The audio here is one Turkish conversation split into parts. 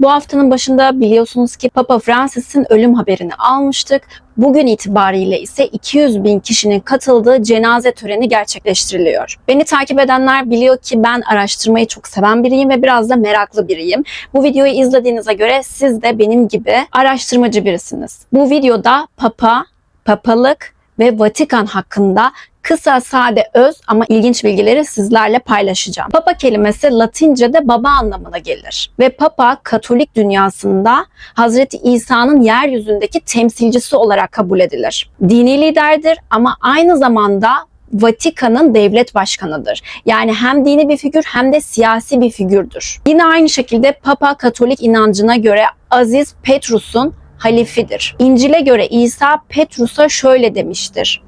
Bu haftanın başında biliyorsunuz ki Papa Francis'in ölüm haberini almıştık. Bugün itibariyle ise 200 bin kişinin katıldığı cenaze töreni gerçekleştiriliyor. Beni takip edenler biliyor ki ben araştırmayı çok seven biriyim ve biraz da meraklı biriyim. Bu videoyu izlediğinize göre siz de benim gibi araştırmacı birisiniz. Bu videoda Papa, papalık ve Vatikan hakkında kısa, sade, öz ama ilginç bilgileri sizlerle paylaşacağım. Papa kelimesi Latince'de baba anlamına gelir ve Papa Katolik dünyasında Hazreti İsa'nın yeryüzündeki temsilcisi olarak kabul edilir. Dini liderdir ama aynı zamanda Vatikan'ın devlet başkanıdır. Yani hem dini bir figür hem de siyasi bir figürdür. Yine aynı şekilde Papa Katolik inancına göre Aziz Petrus'un halifidir. İncil'e göre İsa Petrus'a şöyle demiştir.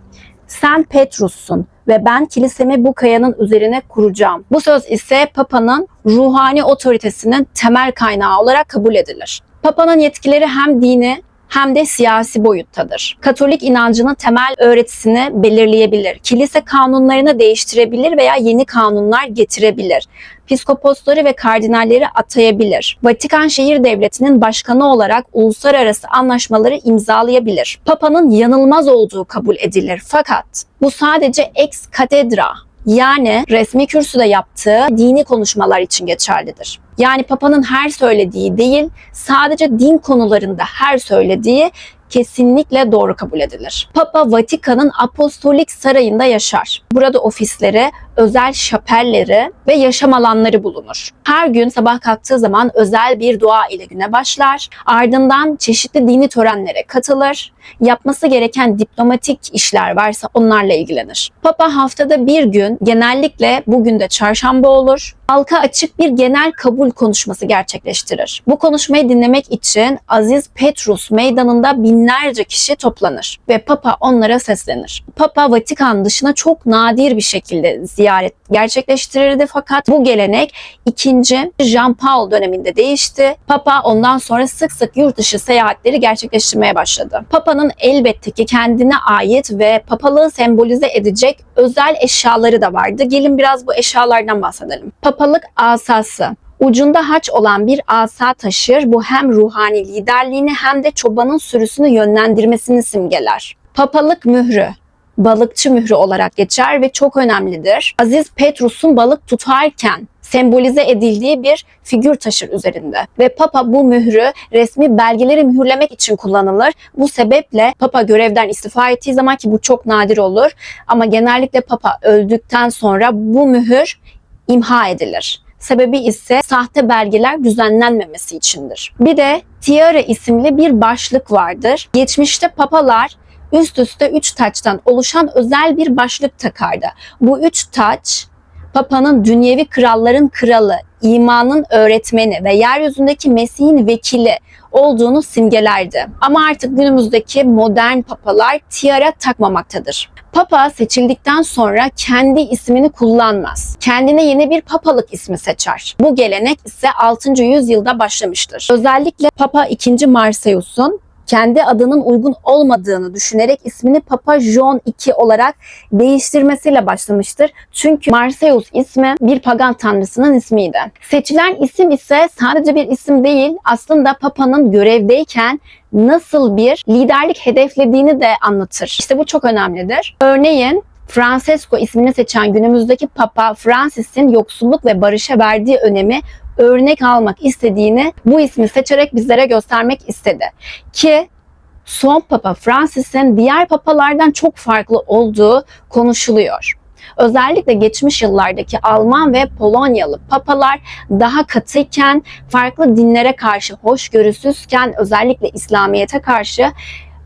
Sen Petrus'sun ve ben kilisemi bu kayanın üzerine kuracağım. Bu söz ise Papa'nın ruhani otoritesinin temel kaynağı olarak kabul edilir. Papa'nın yetkileri hem dini hem de siyasi boyuttadır. Katolik inancının temel öğretisini belirleyebilir. Kilise kanunlarını değiştirebilir veya yeni kanunlar getirebilir. Piskoposları ve kardinalleri atayabilir. Vatikan Şehir Devleti'nin başkanı olarak uluslararası anlaşmaları imzalayabilir. Papa'nın yanılmaz olduğu kabul edilir. Fakat bu sadece ex cathedra yani resmi kürsüde yaptığı dini konuşmalar için geçerlidir. Yani Papa'nın her söylediği değil, sadece din konularında her söylediği kesinlikle doğru kabul edilir. Papa Vatikan'ın Apostolik Sarayı'nda yaşar. Burada ofisleri, özel şapelleri ve yaşam alanları bulunur. Her gün sabah kalktığı zaman özel bir dua ile güne başlar. Ardından çeşitli dini törenlere katılır. Yapması gereken diplomatik işler varsa onlarla ilgilenir. Papa haftada bir gün, genellikle bugün de çarşamba olur, halka açık bir genel kabul konuşması gerçekleştirir. Bu konuşmayı dinlemek için Aziz Petrus meydanında binlerce kişi toplanır ve Papa onlara seslenir. Papa Vatikan dışına çok nadir bir şekilde ziyaret gerçekleştirirdi fakat bu gelenek 2. Jean Paul döneminde değişti. Papa ondan sonra sık sık yurt dışı seyahatleri gerçekleştirmeye başladı. Papa'nın elbette ki kendine ait ve papalığı sembolize edecek özel eşyaları da vardı. Gelin biraz bu eşyalardan bahsedelim. Papalık asası. Ucunda haç olan bir asa taşır. Bu hem ruhani liderliğini hem de çobanın sürüsünü yönlendirmesini simgeler. Papalık mührü balıkçı mührü olarak geçer ve çok önemlidir. Aziz Petrus'un balık tutarken sembolize edildiği bir figür taşır üzerinde. Ve Papa bu mührü resmi belgeleri mühürlemek için kullanılır. Bu sebeple Papa görevden istifa ettiği zaman ki bu çok nadir olur ama genellikle Papa öldükten sonra bu mühür imha edilir. Sebebi ise sahte belgeler düzenlenmemesi içindir. Bir de tiara isimli bir başlık vardır. Geçmişte papalar üst üste üç taçtan oluşan özel bir başlık takardı. Bu üç taç Papa'nın dünyevi kralların kralı, imanın öğretmeni ve yeryüzündeki Mesih'in vekili olduğunu simgelerdi. Ama artık günümüzdeki modern papalar tiara takmamaktadır. Papa seçildikten sonra kendi ismini kullanmaz. Kendine yeni bir papalık ismi seçer. Bu gelenek ise 6. yüzyılda başlamıştır. Özellikle Papa II. Marseus'un kendi adının uygun olmadığını düşünerek ismini Papa John II olarak değiştirmesiyle başlamıştır. Çünkü Marseus ismi bir pagan tanrısının ismiydi. Seçilen isim ise sadece bir isim değil, aslında Papa'nın görevdeyken nasıl bir liderlik hedeflediğini de anlatır. İşte bu çok önemlidir. Örneğin Francesco ismini seçen günümüzdeki Papa Francis'in yoksulluk ve barışa verdiği önemi örnek almak istediğini bu ismi seçerek bizlere göstermek istedi. Ki son Papa Francis'in diğer papalardan çok farklı olduğu konuşuluyor. Özellikle geçmiş yıllardaki Alman ve Polonyalı papalar daha katıyken, farklı dinlere karşı hoşgörüsüzken, özellikle İslamiyet'e karşı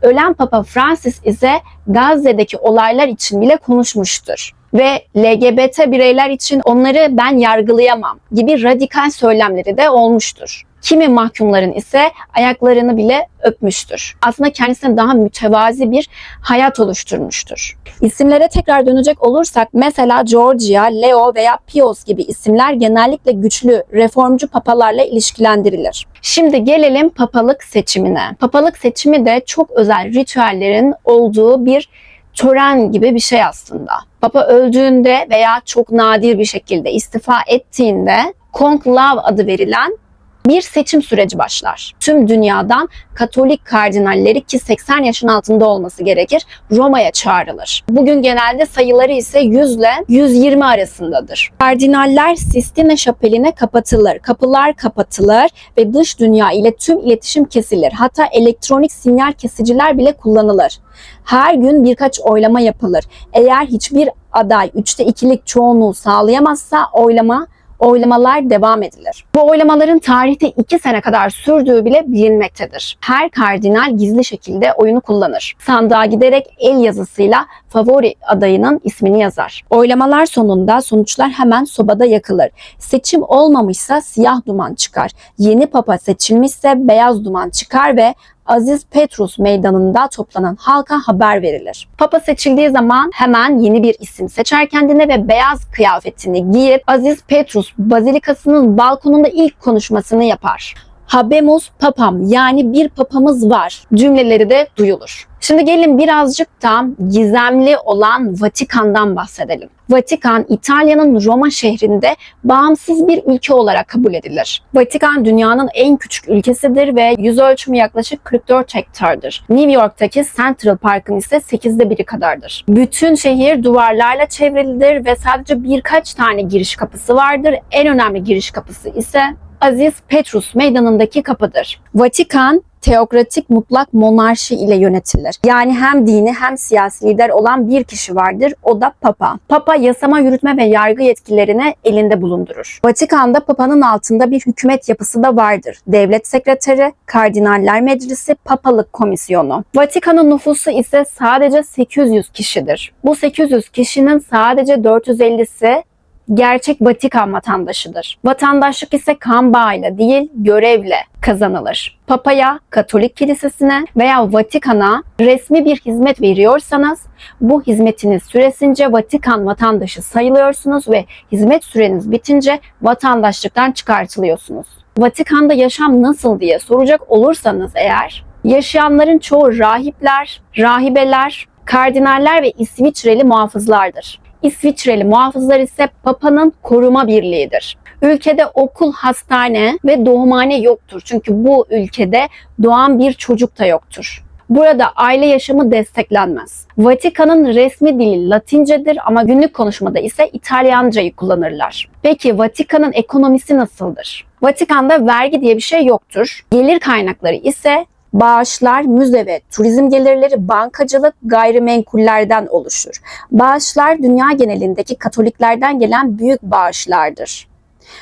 ölen Papa Francis ise Gazze'deki olaylar için bile konuşmuştur ve LGBT bireyler için onları ben yargılayamam gibi radikal söylemleri de olmuştur. Kimi mahkumların ise ayaklarını bile öpmüştür. Aslında kendisine daha mütevazi bir hayat oluşturmuştur. İsimlere tekrar dönecek olursak mesela Georgia, Leo veya Pius gibi isimler genellikle güçlü reformcu papalarla ilişkilendirilir. Şimdi gelelim papalık seçimine. Papalık seçimi de çok özel ritüellerin olduğu bir tören gibi bir şey aslında. Papa öldüğünde veya çok nadir bir şekilde istifa ettiğinde conclave adı verilen Bir seçim süreci başlar. Tüm dünyadan Katolik kardinalleri ki 80 yaşın altında olması gerekir Roma'ya çağrılır. Bugün genelde sayıları ise 100 ile 120 arasındadır. Kardinaller Sistine Şapeli'ne kapatılır. Kapılar kapatılır ve dış dünya ile tüm iletişim kesilir. Hatta elektronik sinyal kesiciler bile kullanılır. Her gün birkaç oylama yapılır. Eğer hiçbir aday 3'te 2'lik çoğunluğu sağlayamazsa oylama oylamalar devam edilir. Bu oylamaların tarihte 2 sene kadar sürdüğü bile bilinmektedir. Her kardinal gizli şekilde oyunu kullanır. Sandığa giderek el yazısıyla favori adayının ismini yazar. Oylamalar sonunda sonuçlar hemen sobada yakılır. Seçim olmamışsa siyah duman çıkar. Yeni papa seçilmişse beyaz duman çıkar ve Aziz Petrus meydanında toplanan halka haber verilir. Papa seçildiği zaman hemen yeni bir isim seçer kendine ve beyaz kıyafetini giyip Aziz Petrus Bazilikası'nın balkonunda ilk konuşmasını yapar. Habemus papam yani bir papamız var cümleleri de duyulur. Şimdi gelin birazcık da gizemli olan Vatikan'dan bahsedelim. Vatikan İtalya'nın Roma şehrinde bağımsız bir ülke olarak kabul edilir. Vatikan dünyanın en küçük ülkesidir ve yüz ölçümü yaklaşık 44 hektardır. New York'taki Central Park'ın ise 8'de biri kadardır. Bütün şehir duvarlarla çevrilidir ve sadece birkaç tane giriş kapısı vardır. En önemli giriş kapısı ise Aziz Petrus meydanındaki kapıdır. Vatikan teokratik mutlak monarşi ile yönetilir. Yani hem dini hem siyasi lider olan bir kişi vardır. O da Papa. Papa yasama, yürütme ve yargı yetkilerini elinde bulundurur. Vatikan'da Papa'nın altında bir hükümet yapısı da vardır. Devlet sekreteri, kardinaller meclisi, papalık komisyonu. Vatikan'ın nüfusu ise sadece 800 kişidir. Bu 800 kişinin sadece 450'si gerçek Vatikan vatandaşıdır. Vatandaşlık ise kan bağıyla değil görevle kazanılır. Papaya, Katolik Kilisesi'ne veya Vatikan'a resmi bir hizmet veriyorsanız bu hizmetiniz süresince Vatikan vatandaşı sayılıyorsunuz ve hizmet süreniz bitince vatandaşlıktan çıkartılıyorsunuz. Vatikan'da yaşam nasıl diye soracak olursanız eğer yaşayanların çoğu rahipler, rahibeler, kardinaller ve İsviçreli muhafızlardır. İsviçreli muhafızlar ise Papa'nın koruma birliğidir. Ülkede okul, hastane ve doğumhane yoktur. Çünkü bu ülkede doğan bir çocuk da yoktur. Burada aile yaşamı desteklenmez. Vatikan'ın resmi dili Latincedir ama günlük konuşmada ise İtalyancayı kullanırlar. Peki Vatikan'ın ekonomisi nasıldır? Vatikan'da vergi diye bir şey yoktur. Gelir kaynakları ise Bağışlar müze ve turizm gelirleri bankacılık gayrimenkullerden oluşur. Bağışlar dünya genelindeki Katoliklerden gelen büyük bağışlardır.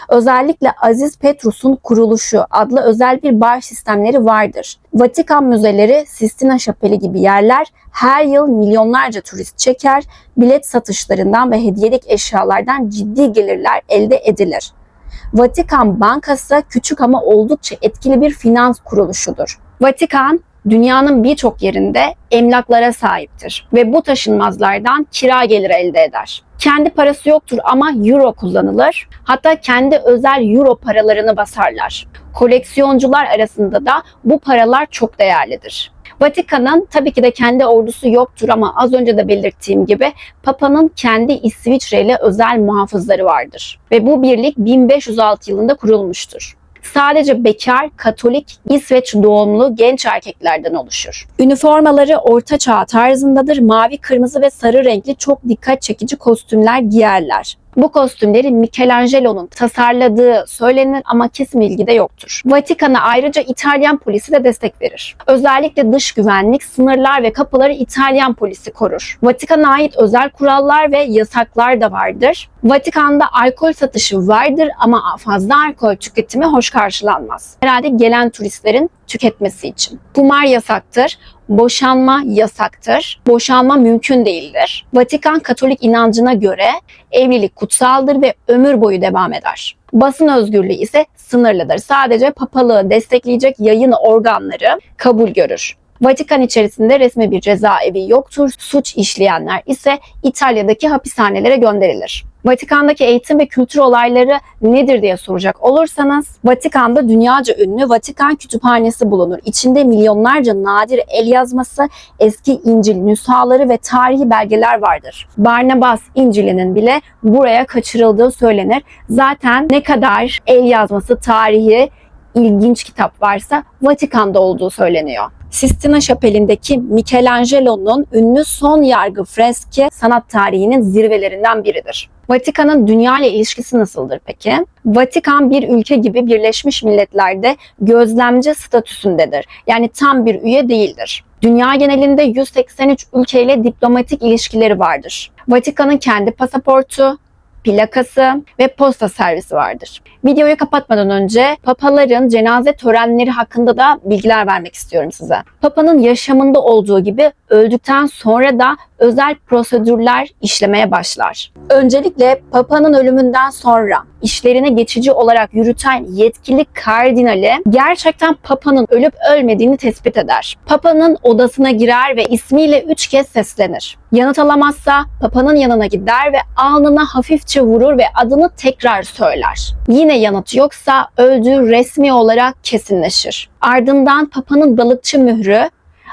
Özellikle Aziz Petrus'un kuruluşu adlı özel bir bağış sistemleri vardır. Vatikan müzeleri, Sistina Şapeli gibi yerler her yıl milyonlarca turist çeker, bilet satışlarından ve hediyelik eşyalardan ciddi gelirler elde edilir. Vatikan Bankası küçük ama oldukça etkili bir finans kuruluşudur. Vatikan dünyanın birçok yerinde emlaklara sahiptir ve bu taşınmazlardan kira geliri elde eder. Kendi parası yoktur ama euro kullanılır. Hatta kendi özel euro paralarını basarlar. Koleksiyoncular arasında da bu paralar çok değerlidir. Vatikan'ın tabii ki de kendi ordusu yoktur ama az önce de belirttiğim gibi Papa'nın kendi İsviçreli özel muhafızları vardır. Ve bu birlik 1506 yılında kurulmuştur sadece bekar, katolik, İsveç doğumlu genç erkeklerden oluşur. Üniformaları orta çağ tarzındadır. Mavi, kırmızı ve sarı renkli çok dikkat çekici kostümler giyerler. Bu kostümleri Michelangelo'nun tasarladığı söylenir ama kesin bilgi de yoktur. Vatikan'a ayrıca İtalyan polisi de destek verir. Özellikle dış güvenlik, sınırlar ve kapıları İtalyan polisi korur. Vatikan'a ait özel kurallar ve yasaklar da vardır. Vatikan'da alkol satışı vardır ama fazla alkol tüketimi hoş karşılanmaz. Herhalde gelen turistlerin tüketmesi için. Kumar yasaktır, boşanma yasaktır, boşanma mümkün değildir. Vatikan Katolik inancına göre evlilik kutsaldır ve ömür boyu devam eder. Basın özgürlüğü ise sınırlıdır. Sadece papalığı destekleyecek yayın organları kabul görür. Vatikan içerisinde resmi bir cezaevi yoktur. Suç işleyenler ise İtalya'daki hapishanelere gönderilir. Vatikan'daki eğitim ve kültür olayları nedir diye soracak olursanız Vatikan'da dünyaca ünlü Vatikan Kütüphanesi bulunur. İçinde milyonlarca nadir el yazması, eski İncil nüshaları ve tarihi belgeler vardır. Barnabas İncil'inin bile buraya kaçırıldığı söylenir. Zaten ne kadar el yazması, tarihi ilginç kitap varsa Vatikan'da olduğu söyleniyor. Sistina Şapeli'ndeki Michelangelo'nun ünlü son yargı freski sanat tarihinin zirvelerinden biridir. Vatikan'ın dünya ile ilişkisi nasıldır peki? Vatikan bir ülke gibi Birleşmiş Milletler'de gözlemci statüsündedir. Yani tam bir üye değildir. Dünya genelinde 183 ülkeyle diplomatik ilişkileri vardır. Vatikan'ın kendi pasaportu, plakası ve posta servisi vardır. Videoyu kapatmadan önce papaların cenaze törenleri hakkında da bilgiler vermek istiyorum size. Papanın yaşamında olduğu gibi öldükten sonra da özel prosedürler işlemeye başlar. Öncelikle papanın ölümünden sonra işlerini geçici olarak yürüten yetkili kardinali gerçekten papanın ölüp ölmediğini tespit eder. Papanın odasına girer ve ismiyle üç kez seslenir. Yanıt alamazsa papanın yanına gider ve alnına hafifçe vurur ve adını tekrar söyler. Yine yanıt yoksa öldüğü resmi olarak kesinleşir. Ardından papanın balıkçı mührü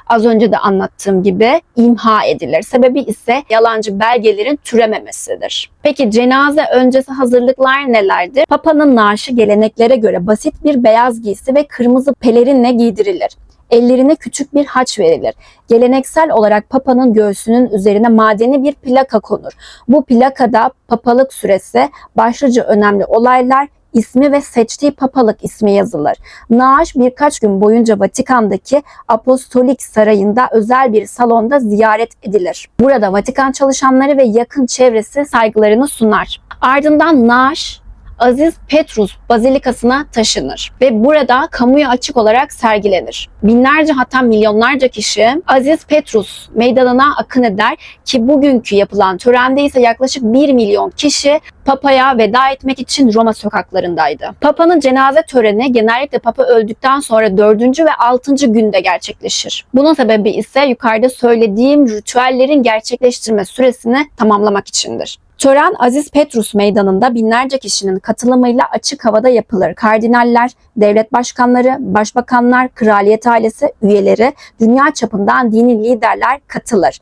az önce de anlattığım gibi imha edilir. Sebebi ise yalancı belgelerin türememesidir. Peki cenaze öncesi hazırlıklar nelerdir? Papa'nın naaşı geleneklere göre basit bir beyaz giysi ve kırmızı pelerinle giydirilir. Ellerine küçük bir haç verilir. Geleneksel olarak papanın göğsünün üzerine madeni bir plaka konur. Bu plakada papalık süresi, başlıca önemli olaylar, ismi ve seçtiği papalık ismi yazılır. Naaş birkaç gün boyunca Vatikan'daki Apostolik Sarayı'nda özel bir salonda ziyaret edilir. Burada Vatikan çalışanları ve yakın çevresi saygılarını sunar. Ardından naaş Aziz Petrus Bazilikası'na taşınır ve burada kamuya açık olarak sergilenir. Binlerce hatta milyonlarca kişi Aziz Petrus meydanına akın eder ki bugünkü yapılan törende ise yaklaşık 1 milyon kişi Papa'ya veda etmek için Roma sokaklarındaydı. Papa'nın cenaze töreni genellikle Papa öldükten sonra 4. ve 6. günde gerçekleşir. Bunun sebebi ise yukarıda söylediğim ritüellerin gerçekleştirme süresini tamamlamak içindir. Tören Aziz Petrus Meydanı'nda binlerce kişinin katılımıyla açık havada yapılır. Kardinaller, devlet başkanları, başbakanlar, kraliyet ailesi üyeleri, dünya çapından dini liderler katılır.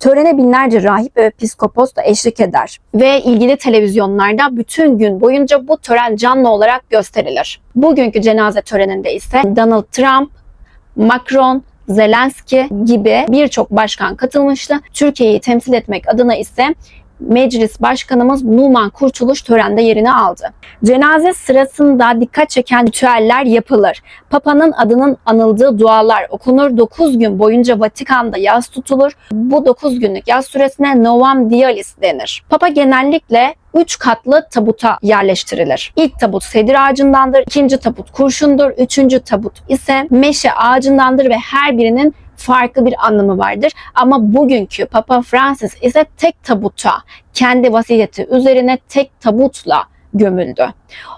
Törene binlerce rahip ve piskopos da eşlik eder. Ve ilgili televizyonlarda bütün gün boyunca bu tören canlı olarak gösterilir. Bugünkü cenaze töreninde ise Donald Trump, Macron, Zelenski gibi birçok başkan katılmıştı. Türkiye'yi temsil etmek adına ise Meclis Başkanımız Numan Kurtuluş törende yerini aldı. Cenaze sırasında dikkat çeken ritüeller yapılır. Papa'nın adının anıldığı dualar okunur. 9 gün boyunca Vatikan'da yaz tutulur. Bu 9 günlük yaz süresine Novam Dialis denir. Papa genellikle 3 katlı tabuta yerleştirilir. İlk tabut sedir ağacındandır, ikinci tabut kurşundur, üçüncü tabut ise meşe ağacındandır ve her birinin farklı bir anlamı vardır. Ama bugünkü Papa Francis ise tek tabuta, kendi vasiyeti üzerine tek tabutla gömüldü.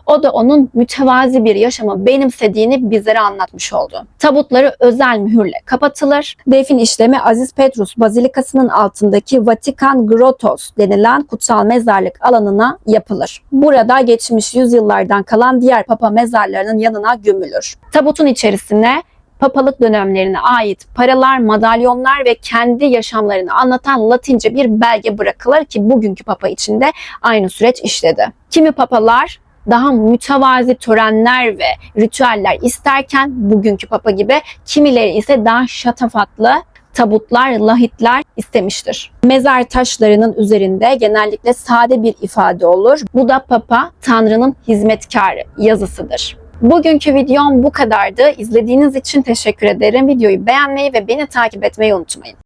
O da onun mütevazi bir yaşamı benimsediğini bizlere anlatmış oldu. Tabutları özel mühürle kapatılır. Defin işlemi Aziz Petrus Bazilikası'nın altındaki Vatikan Grottos denilen kutsal mezarlık alanına yapılır. Burada geçmiş yüzyıllardan kalan diğer papa mezarlarının yanına gömülür. Tabutun içerisine papalık dönemlerine ait paralar, madalyonlar ve kendi yaşamlarını anlatan Latince bir belge bırakılır ki bugünkü papa için de aynı süreç işledi. Kimi papalar daha mütevazi törenler ve ritüeller isterken bugünkü papa gibi kimileri ise daha şatafatlı tabutlar, lahitler istemiştir. Mezar taşlarının üzerinde genellikle sade bir ifade olur. Bu da Papa Tanrı'nın hizmetkarı yazısıdır. Bugünkü videom bu kadardı. İzlediğiniz için teşekkür ederim. Videoyu beğenmeyi ve beni takip etmeyi unutmayın.